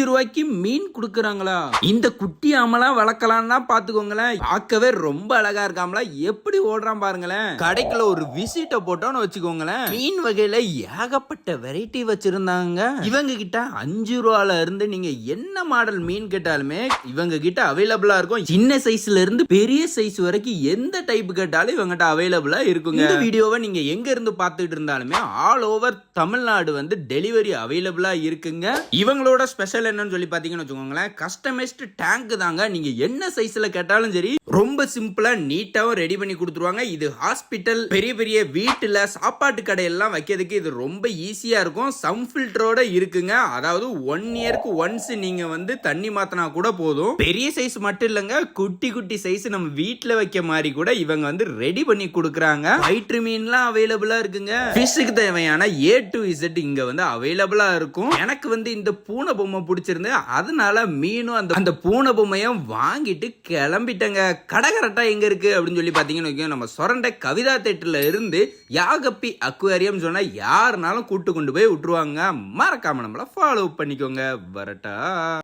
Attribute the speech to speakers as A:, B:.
A: அஞ்சு ரூபாய்க்கு மீன் குடுக்கறாங்களா? இந்த குட்டி ஆமலாம் வளர்க்கலாம்னா பாத்துக்கோங்களேன். பார்க்கவே ரொம்ப அழகா இருக்காமலா? எப்படி ஓடுறான் பாருங்களேன். கடைக்குள்ள ஒரு விசிட்ட போட்டோம்னு வச்சுக்கோங்களேன். மீன் வகையில ஏகப்பட்ட வெரைட்டி வச்சிருந்தாங்க. இவங்க கிட்ட அஞ்சு ரூபால இருந்து நீங்க என்ன மாடல் மீன் கேட்டாலுமே இவங்க கிட்ட அவைலபிளா இருக்கும். சின்ன சைஸ்ல இருந்து பெரிய சைஸ் வரைக்கும் எந்த டைப் கேட்டாலும் இவங்ககிட்ட அவைலபிளா இருக்குங்க. இந்த வீடியோவை நீங்க எங்க இருந்து பார்த்துட்டு இருந்தாலுமே ஆல் ஓவர் தமிழ்நாடு வந்து டெலிவரி அவைலபிளா இருக்குங்க. இவங்களோட ஸ்பெஷல் என்னன்னு சொல்லி பார்த்தீங்கன்னு வச்சுக்கோங்களேன். கஸ்டமைஸ்டு டேங்க் தாங்க. நீங்க என்ன சைஸ்ல கேட்டாலும் சரி ரொம்ப சிம்பிளா நீட்டாவும் ரெடி பண்ணி கொடுத்துருவாங்க. இது ஹாஸ்பிட்டல் பெரிய பெரிய வீட்டுல சாப்பாட்டு கடையெல்லாம் வைக்கிறதுக்கு இது ரொம்ப ஈஸியா இருக்கும். சம் ஃபில்டரோட இருக்குங்க. அதாவது ஒன் இயர்க்கு ஒன்ஸ் நீங்க வந்து தண்ணி மாத்தினா கூட போதும். பெரிய சைஸ் மட்டும் இல்லைங்க. குட்டி குட்டி சைஸ் நம்ம வீட்டுல வைக்க மாதிரி கூட இவங்க வந்து ரெடி பண்ணி கொடுக்குறாங்க. வயிற்று மீன்லாம் அவைலபிளா இருக்குங்க. ஃபிஷ்ஷுக்கு தேவையான ஏ டு இசட் இங்க வந்து அவைலபிளா இருக்கும். எனக்கு வந்து இந்த பூனை பொம்மை பிடிச்சிருந்து அதனால மீனும் அந்த அந்த பூனை பொம்மையும் வாங்கிட்டு கிளம்பிட்டேங்க. கடை கரெக்டாக எங்க இருக்கு அப்படின்னு சொல்லி பார்த்தீங்கன்னு நம்ம சொரண்டை கவிதா தேட்டரில் இருந்து யாகப்பி அக்வேரியம் சொன்னா யாருனாலும் கூட்டு கொண்டு போய் விட்டுருவாங்க. மறக்காம நம்மள ஃபாலோ பண்ணிக்கோங்க. வரட்டா.